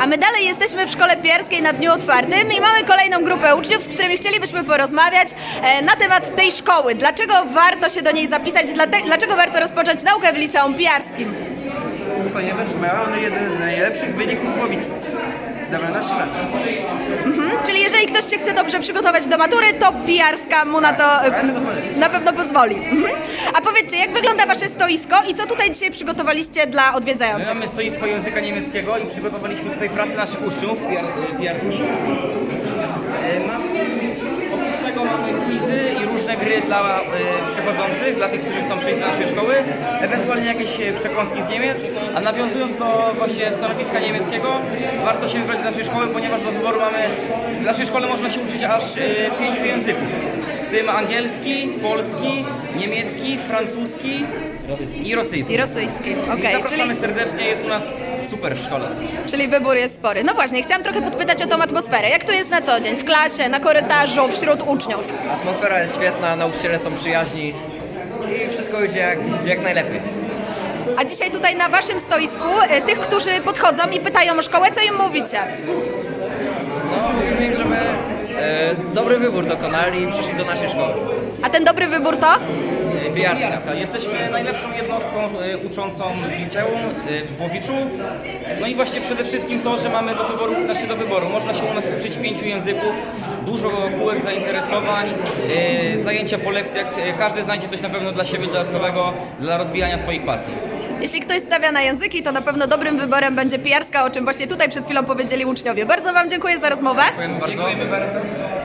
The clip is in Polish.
A my dalej jesteśmy w szkole piarskiej na dniu otwartym i mamy kolejną grupę uczniów, z którymi chcielibyśmy porozmawiać e, na temat tej szkoły. Dlaczego warto się do niej zapisać? Dlaczego warto rozpocząć naukę w liceum piarskim? ponieważ miała ona jeden z najlepszych wyników w Łowiczu. Z 12 lat. Mhm. Czyli jeżeli ktoś się chce dobrze przygotować do matury, to pijarska mu na to e, na pewno pozwoli. Mhm. A powiedzcie, jak wygląda wasze stoisko i co tutaj dzisiaj przygotowaliście dla My odwiedzających? mamy stoisko języka niemieckiego i przygotowaliśmy tutaj pracę naszych uczniów piar- piarskich. E, oprócz tego mamy quizy i różne gry dla e, dla tych, którzy chcą przyjść do naszej szkoły, ewentualnie jakieś e, przekąski z Niemiec, a nawiązując do właśnie stanowiska niemieckiego, warto się wybrać do naszej szkoły, ponieważ do wyboru mamy, w naszej szkole można się uczyć aż e, pięciu języków, w tym angielski, polski, niemiecki, francuski i rosyjski. I rosyjski. Okej, czyli, zapraszamy serdecznie, jest u nas super w szkole. czyli wybór jest spory. No właśnie, chciałam trochę podpytać o tą atmosferę. Jak to jest na co dzień? W klasie, na korytarzu, wśród uczniów? Atmosfera jest świetna, nauczyciele są przyjaźni i wszystko idzie jak, jak najlepiej. A dzisiaj tutaj na waszym stoisku e, tych, którzy podchodzą i pytają o szkołę, co im mówicie? No, mówimy im, dobry wybór dokonali i przyszli do naszej szkoły. A ten dobry wybór to? Pijarska. Pijarska. Jesteśmy najlepszą jednostką e, uczącą w liceum e, w Łowiczu. No i właśnie przede wszystkim to, że mamy do wyboru, znaczy do wyboru. Można się u nas uczyć pięciu języków, dużo kółek zainteresowań, zajęcia po lekcjach. Każdy znajdzie coś na pewno dla siebie dodatkowego, dla rozwijania swoich pasji. Jeśli ktoś stawia na języki, to na pewno dobrym wyborem będzie pijarska, o czym właśnie tutaj przed chwilą powiedzieli uczniowie. Bardzo wam dziękuję za rozmowę. Dziękujemy bardzo. Dziękujemy bardzo.